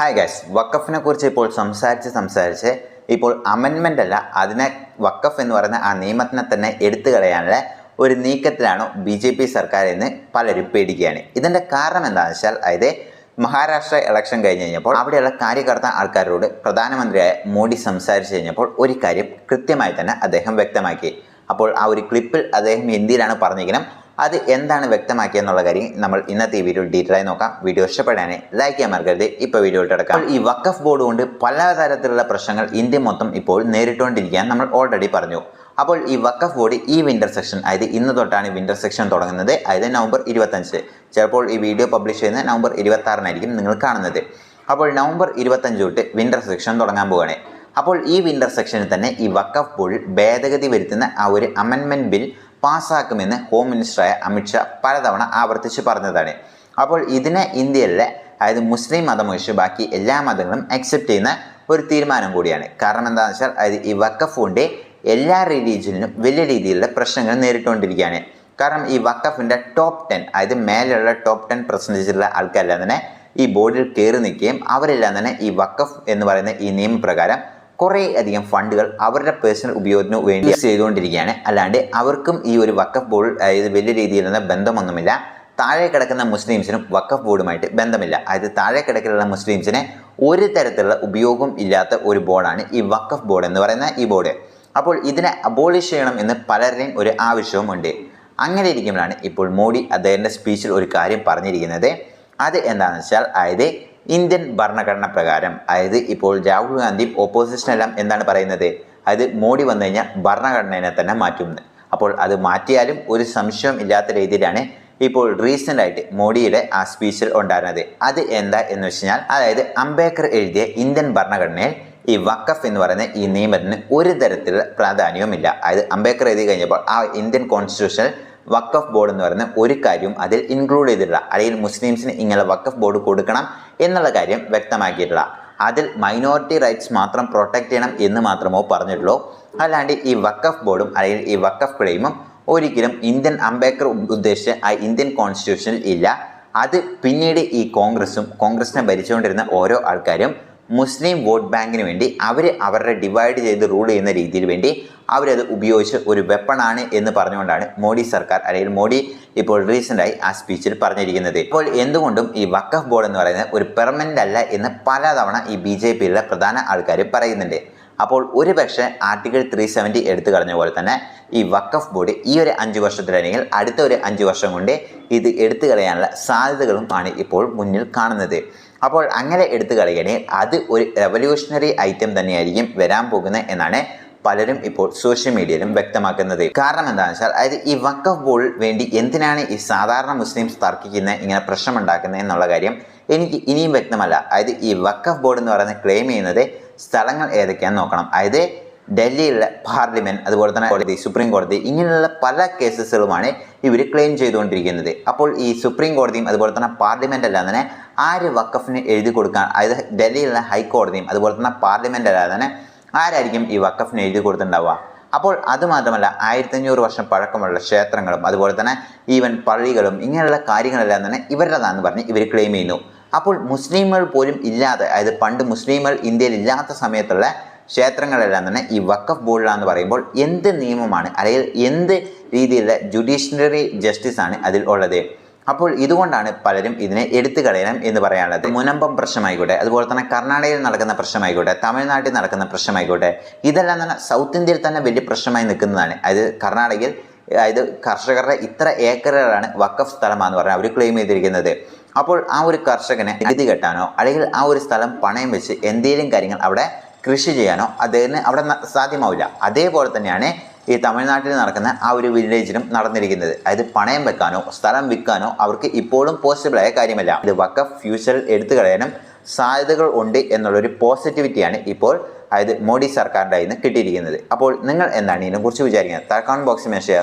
Hi guys വക്കഫിനെ കുറിച്ച് ഇപ്പോൾ സംസാരിച്ച് സംസാരിച്ച് ഇപ്പോൾ അമെൻമെന്റ് അല്ല അതിനെ വക്കഫ് എന്ന് പറയുന്ന ആ നിയമത്തിനെ തന്നെ എടുത്തു കളയാനുള്ള ഒരു നീക്കത്തിലാണ് ബി ജെ പി സർക്കാർ എന്ന് പലരും പേടിക്കുകയാണ്. ഇതിന്റെ കാരണം എന്താണെന്ന് വെച്ചാൽ അതായത് മഹാരാഷ്ട്ര ഇലക്ഷൻ കഴിഞ്ഞ് കഴിഞ്ഞപ്പോൾ അവിടെയുള്ള കാര്യകർത്ത ആൾക്കാരോട് പ്രധാനമന്ത്രിയായ മോഡി സംസാരിച്ചു കഴിഞ്ഞപ്പോൾ ഒരു കാര്യം കൃത്യമായി തന്നെ അദ്ദേഹം വ്യക്തമാക്കി. അപ്പോൾ ആ ഒരു ക്ലിപ്പിൽ അദ്ദേഹം ഹിന്ദിയിലാണ് പറഞ്ഞിരിക്കുന്നത്. അത് എന്താണ് വ്യക്തമാക്കിയെന്നുള്ള കാര്യം നമ്മൾ ഇന്നത്തെ ഈ വീഡിയോ ഡീറ്റെയിൽ ആയി നോക്കാം. വീഡിയോ ഇഷ്ടപ്പെടാനെ ലൈക്ക് ചെയ്യാൻ മറക്കരുത്. ഇപ്പോൾ വീഡിയോ ഇട്ടെടുക്കാം ഈ വക്കഫ് ബോർഡ് കൊണ്ട് പല തരത്തിലുള്ള പ്രശ്നങ്ങൾ ഇന്ത്യ മൊത്തം ഇപ്പോൾ നേരിട്ടുകൊണ്ടിരിക്കാൻ നമ്മൾ ഓൾറെഡി പറഞ്ഞു. അപ്പോൾ ഈ വക്കഫ് ബോർഡ് ഈ വിന്റർ സെക്ഷൻ അതായത് ഇന്ന് തൊട്ടാണ് വിന്റർ സെക്ഷൻ തുടങ്ങുന്നത്. അതായത് നവംബർ ഇരുപത്തഞ്ച്. ചിലപ്പോൾ ഈ വീഡിയോ പബ്ലിഷ് ചെയ്യുന്നത് നവംബർ ഇരുപത്താറിനായിരിക്കും നിങ്ങൾ കാണുന്നത്. അപ്പോൾ നവംബർ ഇരുപത്തഞ്ച് തൊട്ട് വിന്റർ സെക്ഷൻ തുടങ്ങാൻ പോവുകയാണ് അപ്പോൾ ഈ വിന്റർ സെക്ഷനിൽ തന്നെ ഈ വക്കഫ് ബോർഡിൽ ഭേദഗതി വരുത്തുന്ന ആ ഒരു അമെൻമെന്റ് ബിൽ പാസ്സാക്കുമെന്ന് ഹോം മിനിസ്റ്ററായ അമിത്ഷാ പലതവണ ആവർത്തിച്ച് പറഞ്ഞതാണ്. അപ്പോൾ ഇതിനെ ഇന്ത്യയിലെ അതായത് മുസ്ലിം മതം ഒഴിച്ച് ബാക്കി എല്ലാ മതങ്ങളും അക്സെപ്റ്റ് ചെയ്യുന്ന ഒരു തീരുമാനം കൂടിയാണ്. കാരണം എന്താണെന്ന് വെച്ചാൽ അതായത് ഈ വക്കഫ് കൊണ്ട് എല്ലാ റിലീജിയനിലും വലിയ രീതിയിലുള്ള പ്രശ്നങ്ങൾ നേരിട്ടുകൊണ്ടിരിക്കുകയാണ്. കാരണം ഈ വക്കഫിന്റെ ടോപ്പ് ടെൻ അതായത് മേലെയുള്ള ടോപ്പ് ടെൻ പെർസെന്റേജിലുള്ള ആൾക്കാരെല്ലാം തന്നെ ഈ ബോർഡിൽ കയറി നിൽക്കുകയും അവരെല്ലാം തന്നെ ഈ വക്കഫ് എന്ന് പറയുന്ന ഈ നിയമപ്രകാരം കുറേ അധികം ഫണ്ടുകൾ അവരുടെ പേഴ്സണൽ ഉപയോഗത്തിന് വേണ്ടി യൂസ് ചെയ്തുകൊണ്ടിരിക്കുകയാണ്. അല്ലാണ്ട് അവർക്കും ഈ ഒരു വക്കഫ് ബോർഡ് അതായത് വലിയ രീതിയിലുള്ള ബന്ധമൊന്നുമില്ല. താഴെ കിടക്കുന്ന മുസ്ലിംസിനും വക്കഫ് ബോർഡുമായിട്ട് ബന്ധമില്ല. അതായത് താഴെ കിടക്കുന്ന മുസ്ലിംസിന് ഒരു തരത്തിലുള്ള ഉപയോഗം ഇല്ലാത്ത ഒരു ബോർഡാണ് ഈ വക്കഫ് ബോർഡ് എന്ന് പറയുന്ന ഈ ബോർഡ്. അപ്പോൾ ഇതിനെ അബോളിഷ് ചെയ്യണം എന്ന് പലരുടെയും ഒരു ആവശ്യവും ഉണ്ട് അങ്ങനെ ഇരിക്കുമ്പോഴാണ് ഇപ്പോൾ മോഡി അദ്ദേഹത്തിന്റെ സ്പീച്ചിൽ ഒരു കാര്യം പറഞ്ഞിരിക്കുന്നത്. അത് എന്താണെന്ന് വെച്ചാൽ അതായത് ഇന്ത്യൻ ഭരണഘടന പ്രകാരം അതായത് ഇപ്പോൾ രാഹുൽ ഓപ്പോസിഷൻ എല്ലാം എന്താണ് പറയുന്നത്? അതായത് മോഡി വന്നു കഴിഞ്ഞാൽ ഭരണഘടനയെ തന്നെ മാറ്റുമെന്ന് അപ്പോൾ അത് മാറ്റിയാലും ഒരു സംശയം ഇല്ലാത്ത രീതിയിലാണ് ഇപ്പോൾ റീസെന്റ് ആയിട്ട് മോഡിയുടെ ആ സ്പീച്ചിൽ ഉണ്ടായിരുന്നത്. അത് എന്താ എന്ന് വെച്ച് കഴിഞ്ഞാൽ അതായത് അംബേദ്കർ എഴുതിയ ഇന്ത്യൻ ഭരണഘടനയിൽ ഈ വക്കഫ് എന്ന് പറയുന്ന ഈ നിയമത്തിന് ഒരു തരത്തിലുള്ള പ്രാധാന്യവുമില്ല. അതായത് അംബേദ്കർ എഴുതി കഴിഞ്ഞപ്പോൾ ആ ഇന്ത്യൻ കോൺസ്റ്റിറ്റ്യൂഷനിൽ വക്കഫ് ബോർഡ് എന്ന് പറയുന്ന ഒരു കാര്യവും അതിൽ ഇൻക്ലൂഡ് ചെയ്തിട്ടില്ല. അല്ലെങ്കിൽ മുസ്ലിംസിന് ഇങ്ങനെ വക്കഫ് ബോർഡ് കൊടുക്കണം എന്നുള്ള കാര്യം വ്യക്തമാക്കിയിട്ടില്ല. അതിൽ മൈനോറിറ്റി റൈറ്റ്സ് മാത്രം പ്രൊട്ടക്റ്റ് ചെയ്യണം എന്ന് മാത്രമോ പറഞ്ഞിട്ടുള്ളൂ. അല്ലാണ്ട് ഈ വക്കഫ് ബോർഡും അല്ലെങ്കിൽ ഈ വക്കഫ് ക്ലെയിമും ഒരിക്കലും ഇന്ത്യൻ അംബേദ്കർ ഉദ്ദേശിച്ച് ആ ഇന്ത്യൻ കോൺസ്റ്റിറ്റ്യൂഷനിൽ ഇല്ല. അത് പിന്നീട് ഈ കോൺഗ്രസും കോൺഗ്രസിനെ ഭരിച്ചുകൊണ്ടിരുന്ന ഓരോ ആൾക്കാരും മുസ്ലിം വോട്ട് ബാങ്കിന് വേണ്ടി അവർ അവരുടെ ഡിവൈഡ് ചെയ്ത് റൂൾ ചെയ്യുന്ന രീതിയിൽ വേണ്ടി അവരത് ഉപയോഗിച്ച് ഒരു വെപ്പണാണ് എന്ന് പറഞ്ഞുകൊണ്ടാണ് മോഡി സർക്കാർ അല്ലെങ്കിൽ മോഡി ഇപ്പോൾ റീസെന്റായി ആ സ്പീച്ചിൽ പറഞ്ഞിരിക്കുന്നത്. ഇപ്പോൾ എന്തുകൊണ്ടും ഈ വക്കഫ് ബോർഡ് എന്ന് പറയുന്നത് ഒരു പെർമനന്റ് അല്ല എന്ന് പലതവണ ഈ ബി ജെ പിയിലെ പ്രധാന ആൾക്കാർ പറയുന്നുണ്ട്. അപ്പോൾ ഒരു പക്ഷേ ആർട്ടിക്കിൾ ത്രീ സെവന്റി എടുത്തു കളഞ്ഞ പോലെ തന്നെ ഈ വക്കഫ് ബോർഡ് ഈ ഒരു അഞ്ച് വർഷത്തിലല്ലെങ്കിൽ അടുത്ത ഒരു അഞ്ച് വർഷം കൊണ്ട് ഇത് എടുത്തു കളയാനുള്ള സാധ്യതകളും ആണ് ഇപ്പോൾ മുന്നിൽ കാണുന്നത്. അപ്പോൾ അങ്ങനെ എടുത്തു കളയുകയാണെങ്കിൽ അത് ഒരു റെവല്യൂഷണറി ഐറ്റം തന്നെയായിരിക്കും വരാൻ പോകുന്നത് എന്നാണ് പലരും ഇപ്പോൾ സോഷ്യൽ മീഡിയയിലും വ്യക്തമാക്കുന്നത്. കാരണം എന്താണെന്ന് വെച്ചാൽ അതായത് ഈ വക്കഫ് ബോർഡിൽ വേണ്ടി എന്തിനാണ് ഈ സാധാരണ മുസ്ലിംസ് തർക്കിക്കുന്നത് ഇങ്ങനെ പ്രശ്നമുണ്ടാക്കുന്നത് എന്നുള്ള കാര്യം എനിക്ക് ഇനിയും വ്യക്തമല്ല. അതായത് ഈ വക്കഫ് ബോർഡ് എന്ന് പറയുന്നത് ക്ലെയിം ചെയ്യുന്നത് സ്ഥലങ്ങൾ ഏതൊക്കെയാണെന്ന് നോക്കണം. അതായത് ഡൽഹിയിലെ പാർലമെന്റ് അതുപോലെ തന്നെ കോടതി സുപ്രീം കോടതി ഇങ്ങനെയുള്ള പല കേസസുകളുമാണ് ഇവർ ക്ലെയിം ചെയ്തുകൊണ്ടിരിക്കുന്നത്. അപ്പോൾ ഈ സുപ്രീം കോടതിയും അതുപോലെ തന്നെ പാർലമെന്റ് അല്ലാതെ തന്നെ ആര് വക്കഫിന് എഴുതി കൊടുക്കാൻ അതായത് ഡൽഹിയിലെ ഹൈക്കോടതിയും അതുപോലെ തന്നെ പാർലമെന്റ് അല്ലാതെ തന്നെ ആരായിരിക്കും ഈ വക്കഫിന് എഴുതി കൊടുത്തിട്ടുണ്ടാവുക? അപ്പോൾ അതുമാത്രമല്ല ആയിരത്തഞ്ഞൂറ് വർഷം പഴക്കമുള്ള ക്ഷേത്രങ്ങളും അതുപോലെ തന്നെ ഈവൻ പള്ളികളും ഇങ്ങനെയുള്ള കാര്യങ്ങളെല്ലാം തന്നെ ഇവരുടേതാണെന്ന് പറഞ്ഞ് ഇവർ ക്ലെയിം ചെയ്യുന്നു. അപ്പോൾ മുസ്ലിങ്ങൾ പോലും ഇല്ലാതെ അതായത് പണ്ട് മുസ്ലിങ്ങൾ ഇന്ത്യയിൽ ഇല്ലാത്ത സമയത്തുള്ള ക്ഷേത്രങ്ങളെല്ലാം തന്നെ ഈ വക്കഫ് ബോർഡിലാന്ന് പറയുമ്പോൾ എന്ത് നിയമമാണ് അല്ലെങ്കിൽ എന്ത് രീതിയിലുള്ള ജുഡീഷ്യറി ജസ്റ്റിസ് ആണ് അതിൽ ഉള്ളത്? അപ്പോൾ ഇതുകൊണ്ടാണ് പലരും ഇതിനെ എടുത്തു കളയണം എന്ന് പറയാനുള്ളത്. മുനമ്പം പ്രശ്നമായിക്കോട്ടെ അതുപോലെ തന്നെ കർണാടകയിൽ നടക്കുന്ന പ്രശ്നമായിക്കോട്ടെ തമിഴ്നാട്ടിൽ നടക്കുന്ന പ്രശ്നമായിക്കോട്ടെ ഇതെല്ലാം തന്നെ സൗത്ത് ഇന്ത്യയിൽ തന്നെ വലിയ പ്രശ്നമായി നിൽക്കുന്നതാണ്. അതായത് കർണാടകയിൽ അതായത് കർഷകരുടെ ഇത്ര ഏക്കറുകളാണ് വക്കഫ് സ്ഥലമാണെന്ന് പറഞ്ഞാൽ അവർ ക്ലെയിം ചെയ്തിരിക്കുന്നത്. അപ്പോൾ ആ ഒരു കർഷകനെ നികുതി കെട്ടാനോ അല്ലെങ്കിൽ ആ ഒരു സ്ഥലം പണയം വെച്ച് എന്തെങ്കിലും കാര്യങ്ങൾ അവിടെ കൃഷി ചെയ്യാനോ അദ്ദേഹത്തിന് അവിടെ സാധ്യമാവില്ല. അതേപോലെ തന്നെയാണ് ഈ തമിഴ്നാട്ടിൽ നടക്കുന്ന ആ ഒരു വില്ലേജിലും നടന്നിരിക്കുന്നത്. അതായത് പണയം വെക്കാനോ സ്ഥലം വിൽക്കാനോ അവർക്ക് ഇപ്പോഴും പോസിബിളായ കാര്യമല്ല. ഇത് വക്കഫ് ഫ്യൂച്ചറിൽ എടുത്തു കളയാനും സാധ്യതകൾ ഉണ്ട് എന്നുള്ളൊരു പോസിറ്റിവിറ്റിയാണ് ഇപ്പോൾ അതായത് മോഡി സർക്കാരിന്റെ നിന്ന് കിട്ടിയിരിക്കുന്നത്. അപ്പോൾ നിങ്ങൾ എന്താണ് ഇതിനെക്കുറിച്ച് വിചാരിക്കുന്നത്? താഴെ കമന്റ് ബോക്സിൽ ചെയ്യുക